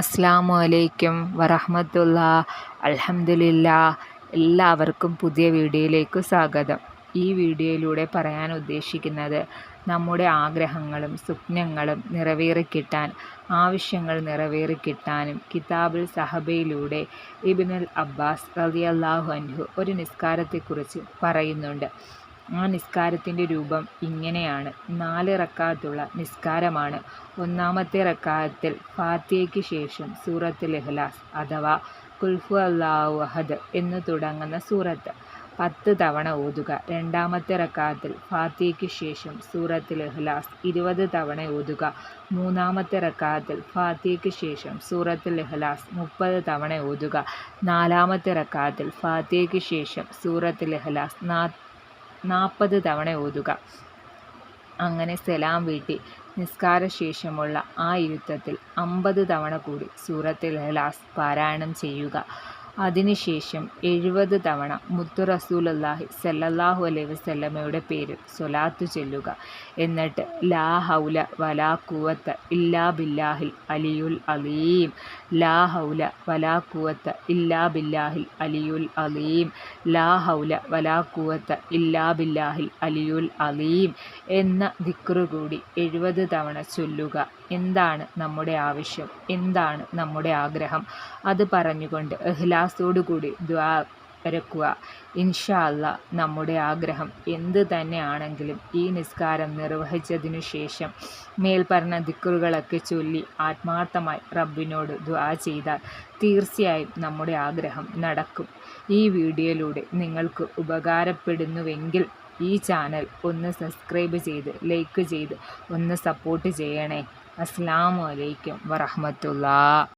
അസ്സാമു അലൈക്കും വറഹമത്തുള്ള. അലഹമുല്ല എല്ലാവർക്കും പുതിയ വീഡിയോയിലേക്ക് സ്വാഗതം. ഈ വീഡിയോയിലൂടെ പറയാൻ ഉദ്ദേശിക്കുന്നത് നമ്മുടെ ആഗ്രഹങ്ങളും സ്വപ്നങ്ങളും നിറവേറിക്കിട്ടാൻ ആവശ്യങ്ങൾ നിറവേറിക്കിട്ടാനും കിതാബുൽ സഹബയിലൂടെ ഇബിനുൽ അബ്ബാസ് റളിയല്ലാഹു അൻഹു ഒരു നിസ്കാരത്തെക്കുറിച്ച് പറയുന്നുണ്ട്. ആ നിസ്കാരത്തിന്റെ രൂപം ഇങ്ങനെയാണ്. നാല് റക്കാത്തുള്ള നിസ്കാരമാണ്. ഒന്നാമത്തെ റക്കാത്തിൽ ഫാത്തിയയ്ക്ക് ശേഷം സൂറത്ത് ലഹ്ലാസ് അഥവാ കുൽഫു അള്ളാഹു അഹദ് എന്ന് തുടങ്ങുന്ന സൂറത്ത്. പത്ത് തവണ ഓതുക. രണ്ടാമത്തെ റക്കാത്തിൽ ഫാത്തിയയ്ക്ക് ശേഷം സൂറത്തുൽ ഇഖ്ലാസ് ഇരുപത് തവണ ഓതുക. മൂന്നാമത്തെ റക്കാത്തിൽ ഫാത്തിയയ്ക്ക് ശേഷം സൂറത്തുൽ ഇഖ്ലാസ് മുപ്പത് തവണ ഓതുക. നാലാമത്തെ റക്കാത്തിൽ ഫാത്തിയയ്ക്ക് ശേഷം സൂറത്തുൽ ഇഖ്ലാസ് നാ നാൽപ്പത് തവണ ഓതുക. അങ്ങനെ സലാം വീട്ടി. നിസ്കാരശേഷമുള്ള ആ ഇരുത്തത്തിൽ അമ്പത് തവണ കൂടി സൂറത്തിൽ ഇഖ്ലാസ് പാരായണം ചെയ്യുക. അതിനുശേഷം എഴുപത് തവണ മുത്തു റസൂലല്ലാഹി സല്ലല്ലാഹു അലൈഹി വസല്ലമയുടെ പേര് സ്വലാത്തു ചെല്ലുക. എന്നിട്ട് ലാ ഹൗല വലാ കൂവത്ത ഇല്ലാ ബില്ലാഹിൽ അലിയുൽ അലീം. ലാ ഹൗല വലാ കൂവത്ത ഇല്ലാ ബില്ലാഹിൽ അലിയുൽ അലീം. ലാ ഹൗല വലാ കൂവത്ത ഇല്ലാ ബില്ലാഹിൽ അലിയുൽ അലീം എന്ന ദിക്റ് കൂടി എഴുപത് തവണ ചൊല്ലുക. എന്താണ് നമ്മുടെ ആവശ്യം? എന്താണ് നമ്മുടെ ആഗ്രഹം? അത് പറഞ്ഞുകൊണ്ട് കൂടി ദ്വാ വരക്കുക ഇൻഷാ നമ്മുടെ ആഗ്രഹം എന്ത് തന്നെയാണെങ്കിലും ഈ നിസ്കാരം നിർവഹിച്ചതിനു ശേഷം മേൽപ്പറഞ്ഞ ദിക്കുറുകളൊക്കെ ചൊല്ലി ആത്മാർത്ഥമായി റബ്ബിനോട് ദ്വാ ചെയ്താൽ തീർച്ചയായും നമ്മുടെ ആഗ്രഹം നടക്കും. ഈ വീഡിയോയിലൂടെ നിങ്ങൾക്ക് ഉപകാരപ്പെടുന്നുവെങ്കിൽ ഈ ചാനൽ ഒന്ന് സബ്സ്ക്രൈബ് ചെയ്ത് ലൈക്ക് ചെയ്ത് ഒന്ന് സപ്പോർട്ട് ചെയ്യണേ. അസ്സാം വലൈക്കും വറഹമത്തുള്ള.